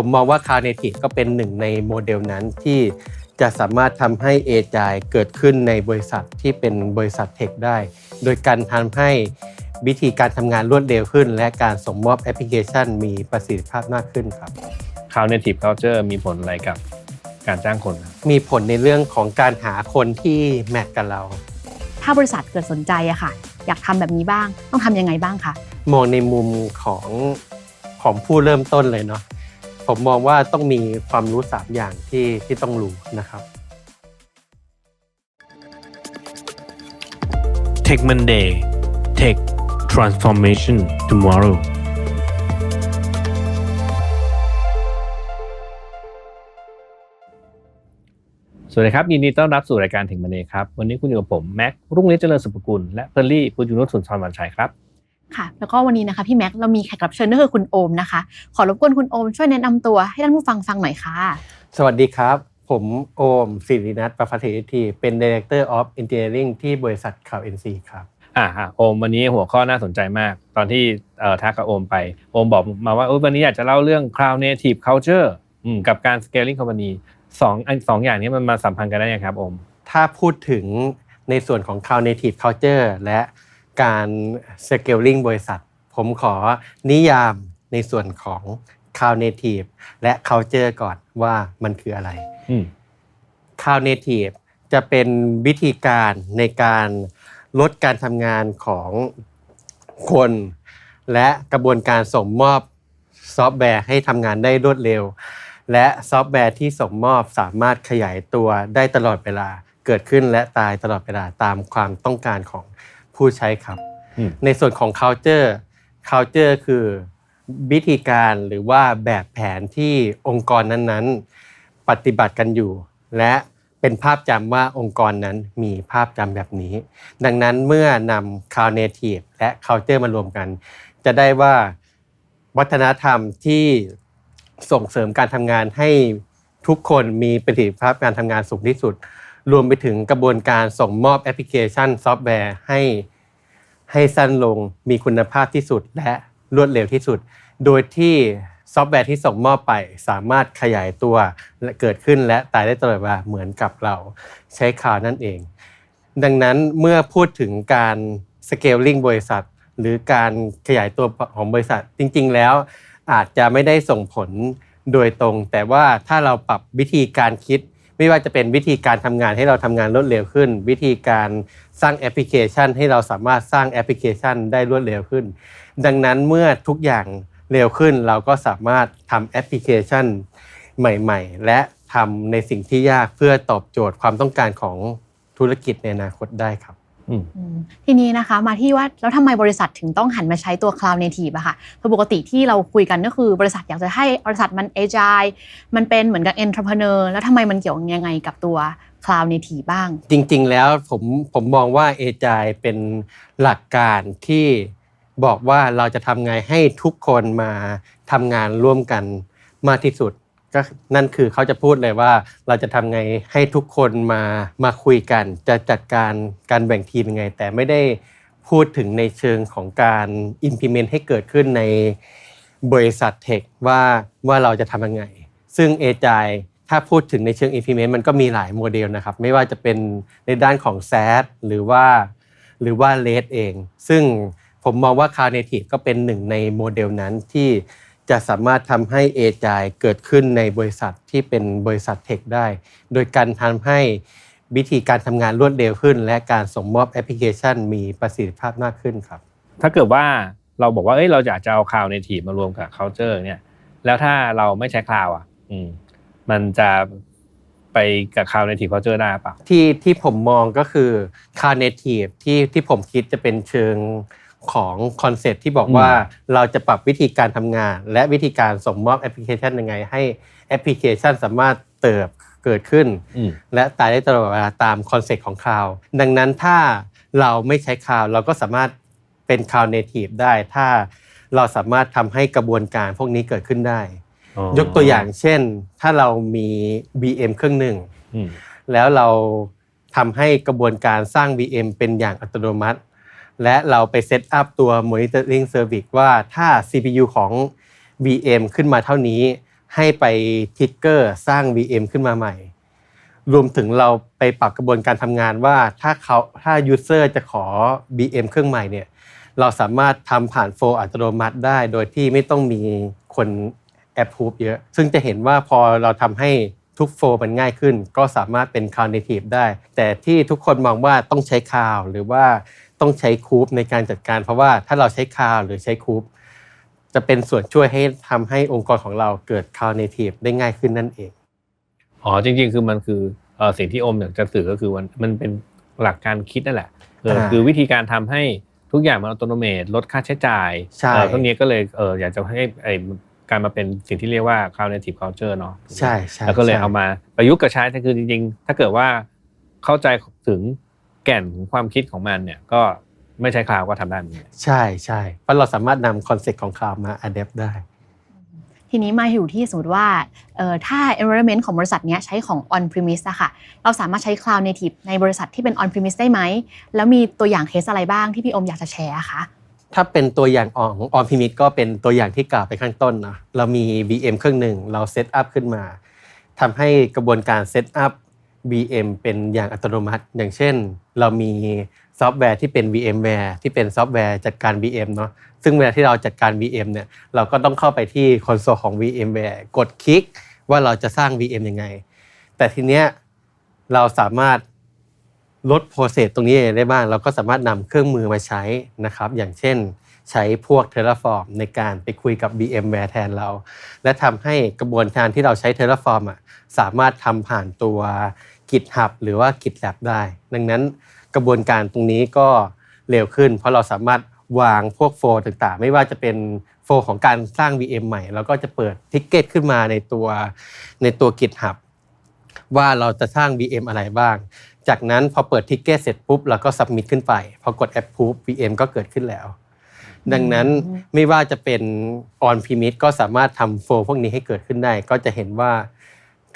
ผมมองว่า Cloud Native ก็เป็นหนึ่งในโมเดลนั้นที่จะสามารถทำให้ a g i เกิดขึ้นในบริษัทที่เป็นบริษัทเทคได้ โดยการทำให้วิธีการทำงานรวดเร็วขึ้น และการส่งมอบแอปพลิเคชันมีประสิทธิภาพมากขึ้นครับ Cloud Native Culture มีผลอะไรกับการจ้างคนครับมีผลในเรื่องของการหาคนที่แมทกับเรา ถ้าบริษัทเกิดสนใจอะค่ะ อยากทำแบบนี้บ้างต้องทำยังไงบ้างคะ มองในมุมของของผู้เริ่มต้นเลยเนาะ ผมมองว่าต้องมีความรู้สามอย่างที่ที่ต้องรู้นะครับ Tech Monday Tech Transformation Tomorrow สวัสดีครับยินดีต้อนรับสู่รายการถึงมันเองครับ วันนี้คุณอยู่กับผม แม็กรุ่งฤทธิ์เจริญสุภกุลและเพอร์ลี่ปุญยุนุชสุนทรวันชัยครับ ค่ะ แล้วก็วันนี้นะคะพี่แม็กซ์เรามีแขกรับเชิญก็คือคุณโอมนะคะ ขอรบกวนคุณโอมช่วยแนะนำตัวให้ท่านผู้ฟังฟังหน่อยค่ะ สวัสดีครับ ผมโอมศิรินัทประภัสสิทธิเป็น Director of Engineering ที่บริษัทข่าว NC ครับอ่าฮะโอมวันนี้หัวข้อน่าสนใจมาก ตอนที่เอ่อทักกับโอมไปโอมบอกมาว่าเออวันนี้อยากจะเล่าเรื่อง Cloud Native Culture อืมกับการ Scaling Company สองอันสองอย่างนี้มันมาสัมพันธ์กันได้ยังครับโอมถ้าพูดถึงในส่วนของ Cloud Native Culture และ การ Scaling บริษัท ผมขอนิยามในส่วนของ Cloud Native และ Culture ก่อนว่ามันคืออะไรอืม Cloud Native จะเป็นวิธีการในการลดการทำงานของคน และกระบวนการส่งมอบซอฟต์แวร์ให้ทำงานได้รวดเร็ว และซอฟต์แวร์ที่ส่งมอบสามารถขยายตัวได้ตลอดเวลาเกิดขึ้นและตายตลอดเวลาตามความต้องการของ ผู้ใช้ครับ อืม ในส่วนของ culture culture คือวิธีการหรือว่าแบบแผนที่องค์กรนั้นๆ ปฏิบัติกันอยู่ และเป็นภาพจำว่าองค์กรนั้นมีภาพจำแบบนี้ ดังนั้นเมื่อนำ Cloud Native และ Culture มารวมกัน จะได้ว่าวัฒนธรรมที่ส่งเสริมการทำงานให้ทุกคนมีประสิทธิภาพการทำงานสูงที่สุด รวมไปถึงกระบวนการส่งมอบแอปพลิเคชันซอฟต์แวร์ให้ ให้สั้นลงมีคุณภาพที่สุดและรวดเร็วที่สุด โดยที่ซอฟต์แวร์ที่ส่งมอบไปสามารถขยายตัวและเกิดขึ้นและตายได้ตลอดเวลาเหมือนกับเราใช้คาวนั่นเอง ดังนั้นเมื่อพูดถึงการ scaling บริษัท หรือการขยายตัวของบริษัทจริง ๆ แล้วอาจจะไม่ได้ส่งผลโดยตรง แต่ว่าถ้าเราปรับวิธีการคิด ไม่ว่าจะเป็นวิธีการทำงานให้เราทำงานรวดเร็วขึ้น วิธีการสร้างแอปพลิเคชัน ให้เราสามารถสร้างแอปพลิเคชันได้รวดเร็วขึ้น ดังนั้นเมื่อทุกอย่างเร็วขึ้น เราก็สามารถทำแอปพลิเคชันใหม่ ๆ และทำในสิ่งที่ยากเพื่อตอบโจทย์ความต้องการของธุรกิจในอนาคตได้ครับ ทีนี้นะคะมาที่ว่าแล้วทำไมบริษัทถึงต้องหันมาใช้ตัว Cloud Native อะค่ะเพราะปกติที่เราคุยกันก็คือบริษัทอยากจะให้บริษัทมัน agile มันเป็นเหมือนกับ entrepreneur แล้วทำไมมันเกี่ยวยังไงกับตัว Cloud Native บ้าง จริง ๆ แล้วผมผมมองว่าเอจายเป็นหลักการที่บอกว่าเราจะทำไงให้ทุกคนมาทำงานร่วมกันมากที่สุด ก็นั่นคือเขาจะพูดเลยว่าเราจะทำไงให้ทุกคนมามาคุยกัน จะจัดการการแบ่งทีมยังไง แต่ไม่ได้พูดถึงในเชิงของการ implement ให้เกิดขึ้นในบริษัทเทคว่าว่าเราจะทำยังไง ซึ่งเอจายถ้าพูดถึงในเชิง implement มันก็มีหลายโมเดลนะครับ ไม่ว่าจะเป็นในด้านของ SaaS หรือว่า หรือว่า r e d เอง ซึ่งผมมองว่า Cloud Native ก็เป็นหนึ่งในโมเดลนั้นที่ จะสามารถทำให้เอจายเกิดขึ้นในบริษัทที่เป็นบริษัทเทคได้ โดยการทำให้วิธีการทำงานรวดเร็วขึ้น และการส่งมอบแอปพลิเคชันมีประสิทธิภาพมากขึ้นครับ ถ้าเกิดว่าเราบอกว่าเอ้ยเราอยากจะเอา Cloud Native มารวมกับ Culture เนี่ยแล้วถ้าเราไม่ใช้ Cloud อะอืมมันจะไปกับ Cloud Native Culture ได้ปล่าที่ที่ผมมองก็คือ Cloud Native ที่ที่ผมคิดจะเป็นเชิง ของคอนเซ็ปต์ที่บอกอืมว่าเราจะปรับวิธีการทำงาน และวิธีการส่งมอบแอปพลิเคชันยังไง ให้แอปพลิเคชันสามารถเติบเกิดขึ้นอืมและตายได้ตลอดเวลาตามคอนเซ็ปต์ของคลาวดังนั้นถ้าเราไม่ใช้คลาวเราก็สามารถเป็นคลาวเนทีฟได้ถ้าเราสามารถทำให้กระบวนการพวกนี้เกิดขึ้นได้อ๋อยกตัวอย่างเช่น ถ้าเรามี VM เครื่องหนึ่งอืมแล้วเราทำให้กระบวนการสร้าง VM เป็นอย่างอัตโนมัติ และเราไปเซตอัพตัว Monitoring Service ว่าถ้า CPU ของ VM ขึ้นมาเท่านี้ ให้ไปทิกเกอร์สร้าง VM ขึ้นมาใหม่ รวมถึงเราไปปรับกระบวนการทำงานว่าถ้าเขาถ้า user จะขอ VM เครื่องใหม่เนี่ยเราสามารถทำผ่านโฟล์อัตโนมัติได้ โดยที่ไม่ต้องมีคนแอปพูฟเยอะ ซึ่งจะเห็นว่าพอเราทำให้ทุกโฟล์มันง่ายขึ้น ก็สามารถเป็น Cloud Native ได้ แต่ที่ทุกคนมองว่าต้องใช้คาวหรือว่า ต้องใช้คูปในการจัดการ เพราะว่าถ้าเราใช้คาวหรือใช้คูปจะเป็นส่วนช่วยให้ทำให้องค์กรของเราเกิด Cloud Native ได้ง่ายขึ้นนั่นเองอ๋อจริง ๆ คือมันคือเอ่อสิ่งที่โอมอยากจะสื่อก็คือมันมันเป็นหลักการคิดนั่นแหละเอออ่าคือวิธีการทำให้ทุกอย่างมันอัตโนมัติลดค่าใช้จ่ายใช่เออพวกนี้ก็เลยเอออยากจะให้ไอการมาเป็นสิ่งที่เรียกว่า cloud native culture เนาะใช่ใช่แล้วก็เลยใช่เอามาประยุกต์กับใช้แต่คือจริงๆ ถ้าเกิดว่าเข้าใจถึง แก่นของความคิดของมันเนี่ยก็ไม่ใช้คลาวก็ทำได้เหมือนกันใช่ใช่เพราะเราสามารถนำคอนเซ็ปต์ของคลาวมา adapt ได้ ทีนี้มาอยู่ที่สมมติว่าเอ่อถ้า environment ของบริษัทเนี้ยใช้ของ on premise อะค่ะเราสามารถใช้ cloud native ในบริษัทที่เป็น on premise ได้ไหม แล้วมีตัวอย่างเคสอะไรบ้างที่พี่อมอยากจะแชร์อะคะถ้าเป็นตัวอย่างของ on premise ก็เป็นตัวอย่างที่กล่าวไปข้างต้นเนอะเรามี VM เครื่องหนึ่งเราเซตอัพขึ้นมาทำให้กระบวนการเซตอัพ VM เป็นอย่างอัตโนมัติ อย่างเช่น เรามีซอฟต์แวร์ที่เป็น VMware ที่เป็นซอฟต์แวร์จัดการ VM เนาะซึ่งเวลาที่เราจัดการ VM เนี่ยเราก็ต้องเข้าไปที่คอนโซลของ VMware กดคลิกว่าเราจะสร้าง VM ยังไง แต่ทีเนี้ยเราสามารถลดโปรเซสตรงนี้ได้บ้าง เราก็สามารถนำเครื่องมือมาใช้นะครับ อย่างเช่นใช้พวก Terraform ในการไปคุยกับ VMware แทนเรา และทำให้กระบวนการที่เราใช้ Terraform อะสามารถทำผ่านตัว GitHub หรือว่า GitLab ได้ ดังนั้นกระบวนการตรงนี้ก็เร็วขึ้น เพราะเราสามารถวางพวกโฟล์ต่างๆ ไม่ว่าจะเป็นโฟล์ของการสร้าง VM ใหม่ เราก็จะเปิดทิกเก็ตขึ้นมาในตัวในตัว GitHub ว่าเราจะสร้าง VM อะไรบ้าง จากนั้นพอเปิดทิกเก็ตเสร็จปุ๊บเราก็สับมิ t ขึ้นไป พอกด approve VM ก็เกิดขึ้นแล้ว ดังนั้นไม่ว่าจะเป็น on premise ก็สามารถทำโฟล์พวกนี้ให้เกิดขึ้นได้ ก็จะเห็นว่า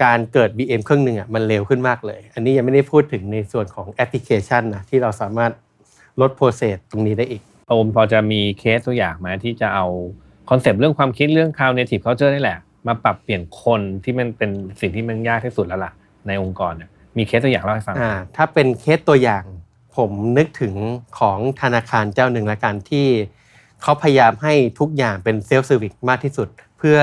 การเกิด VM เครื่องหนึ่งอะมันเร็วขึ้นมากเลย อันนี้ยังไม่ได้พูดถึงในส่วนของแอปพลิเคชันนะที่เราสามารถลดโปรเซสตรงนี้ได้อีกโอมพอจะมีเคสตัวอย่างไหมที่จะเอาคอนเซปต์เรื่องความคิดเรื่อง cloud native culture นี่แหละ มาปรับเปลี่ยนคนที่มันเป็นสิ่งที่มันยากที่สุดแล้วล่ะ ในองค์กรเนี่ยมีเคสตัวอย่างเล่าให้ฟังอ่าถ้าเป็นเคสตัวอย่างผมนึกถึงของธนาคารเจ้าหนึ่งละกันที่เขาพยายามให้ทุกอย่างเป็นเซลฟ์เซอร์วิสมากที่สุด เพื่อ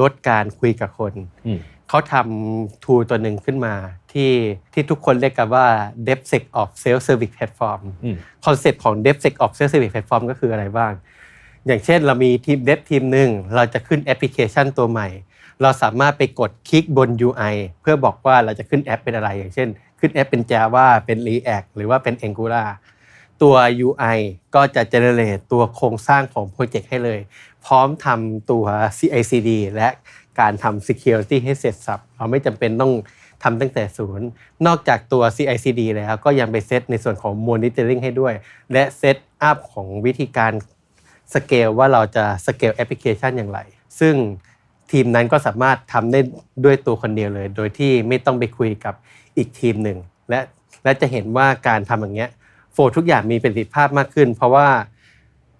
ลดการคุยกับคนอืม เขาทำทูตัวหนึ่งขึ้นมาที่ที่ทุกคนเรียกกันว่า DevSec of Self Service Platform อืมคอนเซปต์ของ DevSec of Self Service Platform ก็คืออะไรบ้าง อย่างเช่นเรามีทีม Dev ทีมหนึ่งเราจะขึ้นแอปพลิเคชันตัวใหม่ เราสามารถไปกดคลิกบน UI เพื่อบอกว่าเราจะขึ้นแอปเป็นอะไร อย่างเช่น ขึ้นแอปเป็น Java เป็น React หรือว่าเป็น Angular ตัว UI ก็จะ generate ตัวโครงสร้างของโปรเจกต์ให้เลย พร้อมทำตัว CI/CD และ การทำ security ให้เสร็จสับเราไม่จำเป็นต้องทำตั้งแต่ศูนย์ นอกจากตัว CI/CD แล้วก็ยังไปเซตในส่วนของ monitoring ให้ด้วย และเซตอัพของวิธีการสเกลว่าเราจะสเกลแอปพลิเคชันอย่างไร ซึ่งทีมนั้นก็สามารถทำได้ด้วยตัวคนเดียวเลย โดยที่ไม่ต้องไปคุยกับอีกทีมหนึ่ง และและจะเห็นว่าการทำอย่างเงี้ยโฟทุกอย่างมีประสิทธิภาพมากขึ้น เพราะว่า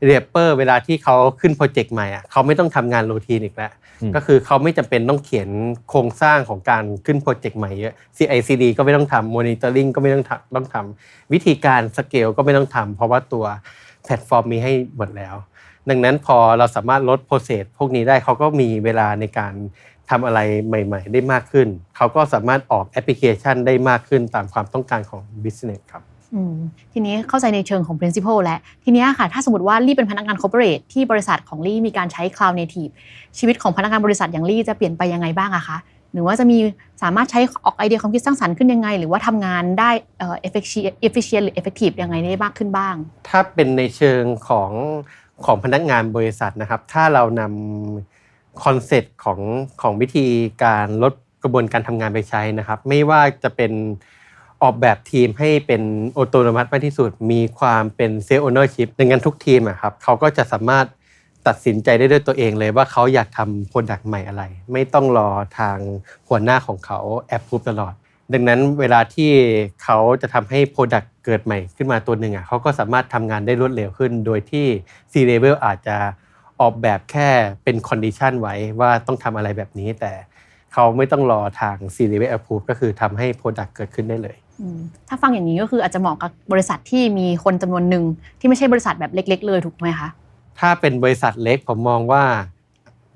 เรเปอร์เวลาที่เขาขึ้นโปรเจกต์ใหม่อะเขาไม่ต้องทำงานโรทีนอีกแล้วอืมก็คือเขาไม่จำเป็นต้องเขียนโครงสร้างของการขึ้นโปรเจกต์ใหม่เยอะ CI/CD ก็ไม่ต้องทำ Monitoring ก็ไม่ต้องทำต้องทำวิธีการสเกลก็ไม่ต้องทำเพราะว่าตัวแพลตฟอร์มมีให้หมดแล้ว ดังนั้นพอเราสามารถลดโปรเซสพวกนี้ได้เขาก็มีเวลาในการทำอะไรใหม่ ๆ ได้มากขึ้น เขาก็สามารถออกแอปพลิเคชันได้มากขึ้นตามความต้องการของ Business ครับอืม ทีนี้เข้าใจในเชิงของ principle แล้วทีนี้ค่ะ ถ้าสมมติว่าลี่เป็นพนักงาน corporate ที่บริษัทของลี่มีการใช้ cloud native ชีวิตของพนักงานบริษัทอย่างลี่จะเปลี่ยนไปยังไงบ้างอะคะหรือว่าจะมีสามารถใช้ออกไอเดียความคิดสร้างสรรค์ขึ้นยังไง หรือว่าทำงานได้เอ่อ efficient efficient หรือ effective ยังไงได้มากขึ้นบ้าง ถ้าเป็นในเชิงของของพนักงานบริษัทนะครับ ถ้าเรานำคอนเซ็ปต์ของของวิธีการลดกระบวนการทำงานไปใช้นะครับ ไม่ว่าจะเป็น ออกแบบทีมให้เป็นโอโตนมัติมากที่สุด มีความเป็นเซลล์โอเนอร์ชิพดังนั้นทุกทีมอะครับเขาก็จะสามารถตัดสินใจได้ด้วยตัวเองเลยว่าเขาอยากทำโปรดักต์ใหม่อะไร ไม่ต้องรอทางหัวหน้าของเขาแอปพูฟตลอด ดังนั้นเวลาที่เขาจะทำให้ Product เกิดใหม่ขึ้นมาตัวหนึ่งอะเขาก็สามารถทำงานได้รวดเร็วขึ้น โดยที่ C level อาจจะออกแบบแค่เป็นคอนดิชันไว้ว่าต้องทำอะไรแบบนี้แต่เขาไม่ต้องรอทาง C level approve ก็คือทำให้ Product เกิดขึ้นได้เลย ถ้าฟังอย่างนี้ก็คืออาจจะเหมาะกับบริษัทที่มีคนจำนวนหนึ่งที่ไม่ใช่บริษัทแบบเล็ก ๆ เลยถูกไหมคะถ้าเป็นบริษัทเล็กผมมองว่า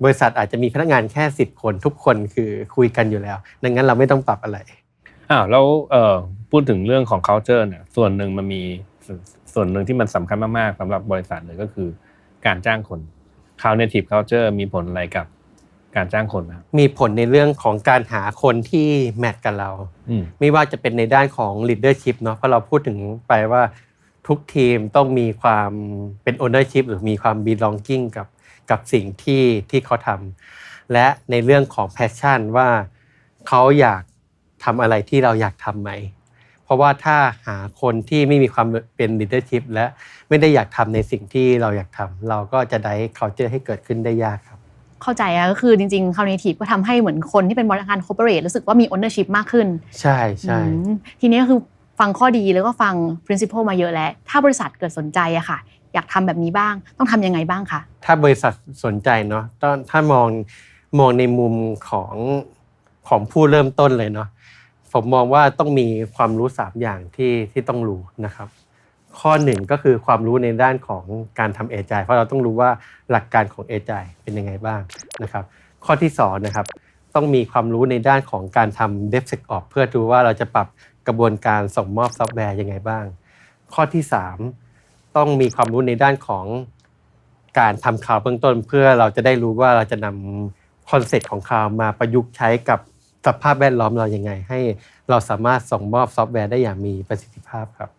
บริษัทอาจจะมีพนักงานแค่10คนทุกคนคือคุยกันอยู่แล้วดังนั้นเราไม่ต้องปรับอะไรอ้าวแล้วเอ่อพูดถึงเรื่องของ culture เนี่ยส่วนหนึ่งมันมีส่วนส่วนหนึ่งที่มันสำคัญมากๆสำหรับบริษัทเลยก็คือ การจ้างคน Cloud Native Culture มีผลอะไรกับ การจ้างคนนะครับมีผลในเรื่องของการหาคนที่แมทกับเราอืมไม่ว่าจะเป็นในด้านของ leadership เนาะเพราะเราพูดถึงไปว่าทุกทีมต้องมีความเป็น ownership หรือมีความ belonging กับกับสิ่งที่ที่เขาทำและในเรื่องของ passion ว่าเขาอยากทำอะไรที่เราอยากทำไหมเพราะว่าถ้าหาคนที่ไม่มีความเป็น leadership และไม่ได้อยากทำในสิ่งที่เราอยากทำเราก็จะได้ culture ให้เกิดขึ้นได้ยากครับ เข้าใจอะก็คือจริงๆ c o g n i t i v e ก็ทำให้เหมือนคนที่เป็นบริการ corporate รู้สึกว่ามี ownership มากขึ้น ใช่ใช่อืมทีนี้ก็คือฟังข้อดีแล้วก็ฟัง principle มาเยอะแล้ว ถ้าบริษัทเกิดสนใจอะค่ะ อยากทำแบบนี้บ้าง ต้องทำยังไงบ้างคะถ้าบริษัทสนใจเนาะต้องถ้ามองมองในมุมของของผู้เริ่มต้นเลยเนาะผมมองว่าต้องมีความรู้สามอย่างที่ที่ต้องรู้นะครับ ข้อหนึ่งก็คือความรู้ในด้านของการทำเอจายเพราะเราต้องรู้ว่าหลักการของเอจายเป็นยังไงบ้างนะครับ ข้อที่สองนะครับต้องมีความรู้ในด้านของการทำ DevSecOps เพื่อดูว่าเราจะปรับกระบวนการส่งมอบซอฟต์แวร์ยังไงบ้าง ข้อที่สามต้องมีความรู้ในด้านของการทำข่าวเบื้องต้น เพื่อเราจะได้รู้ว่าเราจะนำคอนเซ็ปต์ของข่าวมาประยุกต์ใช้กับสภาพแวดล้อมเรายังไง ให้เราสามารถส่งมอบซอฟต์แวร์ได้อย่างมีประสิทธิภาพครับ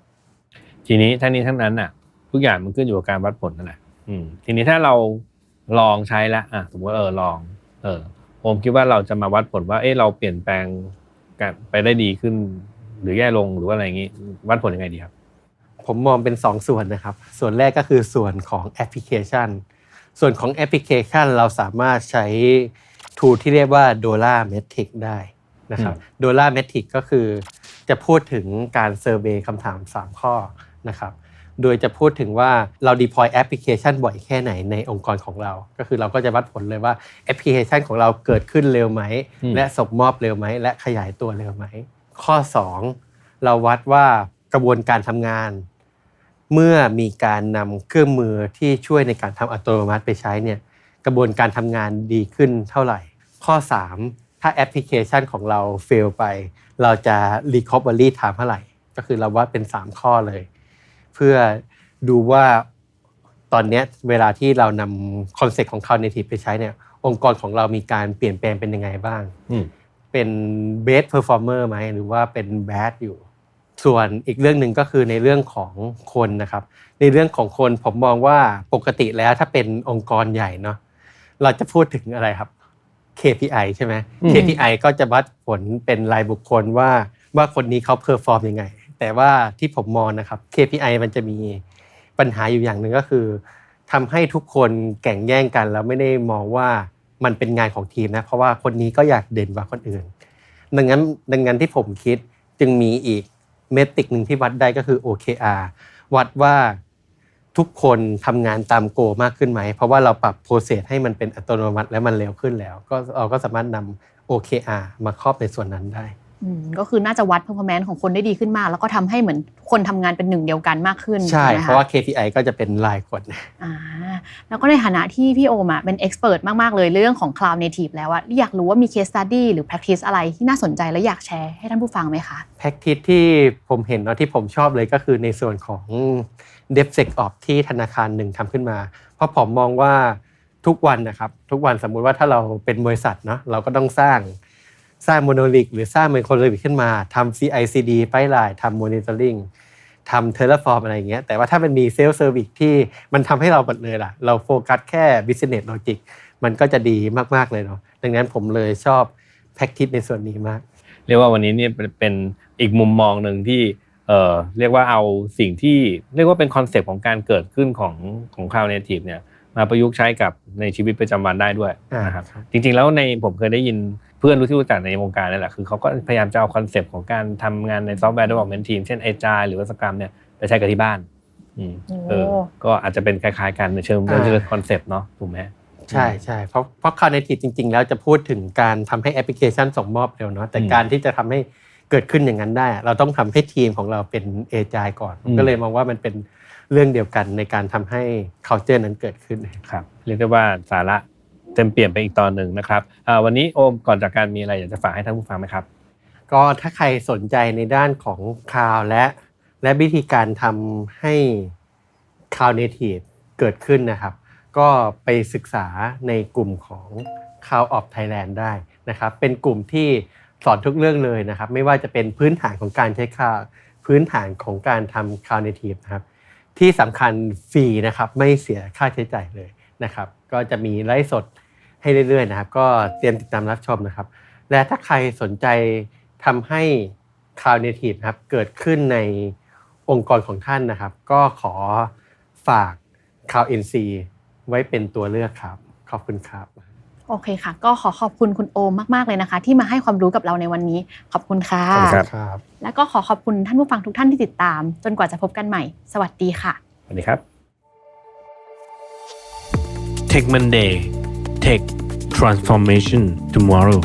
ทีนี้ทั้งนี้ทั้งนั้นน่ะ ทุกอย่างมันขึ้นอยู่กับการวัดผลนั่นแหละอืม ทีนี้ถ้าเราลองใช้แล้วอะสมมติว่าเออลอง เออ ผมคิดว่าเราจะมาวัดผลว่า เออเราเปลี่ยนแปลงกันไปได้ดีขึ้น หรือแย่ลงหรือว่าอะไรอย่างงี้วัดผลยังไงดีครับ ผมมองเป็น2ส่วนนะครับ ส่วนแรกก็คือส่วนของแอปพลิเคชัน ส่วนของแอปพลิเคชันเราสามารถใช้ tool ที่เรียกว่า Dollar Metric ได้นะครับ Dollar Metric ก็คือจะพูดถึงการเซอร์เวยคำถาม 3 ข้อ นะครับ โดยจะพูดถึงว่าเรา deploy แอปพลิเคชันบ่อยแค่ไหนในองค์กรของเรา ก็คือเราก็จะวัดผลเลยว่าแอปพลิเคชันของเราเกิดขึ้นเร็วไหมอืมและส่งมอบเร็วไหม และขยายตัวเร็วไหม ข้อ 2 เราวัดว่ากระบวนการทำงาน เมื่อมีการนำเครื่องมือที่ช่วยในการทำอัตโนมัติไปใช้เนี่ยกระบวนการทำงานดีขึ้นเท่าไหร่ ข้อ 3 ถ้าแอปพลิเคชันของเราเฟลไป เราจะ recovery time เท่าไหร่ ก็คือเราวัดเป็น 3 ข้อเลย เพื่อดูว่าตอนเนี้ยเวลาที่เรานำคอนเซ็ปต์ของ Cloud Native ไปใช้เนี่ยองค์กรของเรามีการเปลี่ยนแปลงเป็นยังไงบ้างอืมเป็น best performer ไหมหรือว่าเป็น bad อยู่ ส่วนอีกเรื่องหนึ่งก็คือในเรื่องของคนนะครับ ในเรื่องของคนผมมองว่าปกติแล้วถ้าเป็นองค์กรใหญ่เนาะเราจะพูดถึงอะไรครับ KPI ใช่ไหมอืม KPI ก็จะวัดผลเป็นรายบุคคลว่าว่าคนนี้เขาเพอร์ฟอร์มยังไง แต่ว่าที่ผมมองนะครับ KPI มันจะมีปัญหาอยู่อย่างหนึ่งก็คือทำให้ทุกคนแข่งแย่งกัน แล้วไม่ได้มองว่ามันเป็นงานของทีมนะเพราะว่าคนนี้ก็อยากเด่นกว่าคนอื่น ดังนั้นดังนั้นที่ผมคิดจึงมีอีกเมติกหนึ่งที่วัดได้ก็คือ OKR วัดว่าทุกคนทำงานตามโกมากขึ้นไหม เพราะว่าเราปรับโปรเซสให้มันเป็นอัตโนมัติและมันเร็วขึ้นแล้ว ก็เราก็สามารถนำ OKR มาครอบในส่วนนั้นได้ ก็คือน่าจะวัด performance ของคนได้ดีขึ้นมาก แล้วก็ทำให้เหมือนคนทำงานเป็นหนึ่งเดียวกันมากขึ้นใช่ไหมคเพราะว่า KPI ก็จะเป็นรายคนอ่าแล้วก็ในฐานะที่พี่โอมอะเป็น expert มาก ๆ เลยเรื่องของ cloud native แล้วอะอยากรู้ว่ามี case study หรือ practice อะไรที่น่าสนใจและอยากแชร์ให้ท่านผู้ฟังไหมคะแพ็กทิสที่ผมเห็นเนาะที่ผมชอบเลยก็คือในส่วนของ DevSecOps ที่ธนาคารหนึ่งทำขึ้นมา เพราะผมมองว่าทุกวันนะครับทุกวันสมมุติว่าถ้าเราเป็นบริษัทเนาะเราก็ต้องสร้าง สร้างโมโนลิกหรือสร้างเป็นโคโลลิกขึ้นมาทำ CI/CD ไปไลน์ทำ Monitoring ทำ Terraform อะไรอย่างเงี้ยแต่ว่าถ้ามันมีเซลล์เซอร์วิสที่มันทำให้เราหมดเลยล่ะ เราโฟกัสแค่ Business Logic มันก็จะดีมาก ๆ เลยเนาะดังนั้นผมเลยชอบแพ็กทิสในส่วนนี้มาก เรียกว่าวันนี้เนี่ยเป็นเป็นอีกมุมมองหนึ่งที่เอ่อเรียกว่าเอาสิ่งที่เรียกว่าเป็นคอนเซปต์ของการเกิดขึ้นของของ Cloud Native เนี่ยมาประยุกต์ใช้กับในชีวิตประจำวันได้ด้วยอ่านนะครับครับจริงๆแล้วในผมเคยได้ยิน เพื่อนรู้ที่รู้จักในวงการนั่นแหละคือเขาก็พยายามจะเอาคอนเซปต์ของการทำงานในซอฟต์แวร์ development team เช่น Agile หรือว่าสกรัมเนี่ยไปใช้กับที่บ้านอืมโอ้เออก็อาจจะเป็นคล้ายๆกันในเชิงเรื่องอ่าคอนเซปต์เนาะถูกไหมใช่ใช่เพราะเพราะ Cloud Native จริง ๆ แล้วจะพูดถึงการทำให้แอปพลิเคชันส่งมอบเร็วเนาะแต่อืมการที่จะทำให้เกิดขึ้นอย่างนั้นได้ เราต้องทำให้ทีมของเราเป็นเอจายก่อนอืมก็เลยมองว่ามันเป็นเรื่องเดียวกันในการทำให้ culture นั้นเกิดขึ้นครับ เรียกได้ว่าสาระ เต็มเปลี่ยนไปอีกตอนหนึ่งนะครับวันนี้โอมก่อนจากการมีอะไรอยากจะฝากให้ท่านผู้ฟังไหมครับ ก็ถ้าใครสนใจในด้านของคลาวและและวิธีการทำให้ Cloud Native เกิดขึ้นนะครับ ก็ไปศึกษาในกลุ่มของ Cloud of Thailand ได้นะครับ เป็นกลุ่มที่สอนทุกเรื่องเลยนะครับ ไม่ว่าจะเป็นพื้นฐานของการใช้ Cloud พื้นฐานของการทำ Cloud Native นะครับที่สำคัญฟรีนะครับไม่เสียค่าใช้จ่ายเลยนะครับ ก็จะมีไลฟ์สด ให้เรื่อยๆนะครับ ก็เตรียมติดตามรับชมนะครับ และถ้าใครสนใจทำให้ Cloud Native นะครับเกิดขึ้นในองค์กรของท่านนะครับ ก็ขอฝาก Cloud NC ไว้เป็นตัวเลือกครับ ขอบคุณครับ โอเคค่ะ ก็ขอขอบคุณคุณโอมมากๆเลยนะคะ ที่มาให้ความรู้กับเราในวันนี้ ขอบคุณค่ะ ขอบคุณครับครับ แล้วก็ขอขอบคุณท่านผู้ฟังทุกท่านที่ติดตาม จนกว่าจะพบกันใหม่ สวัสดีค่ะ สวัสดีครับ Tech Monday Tech Transformation Tomorrow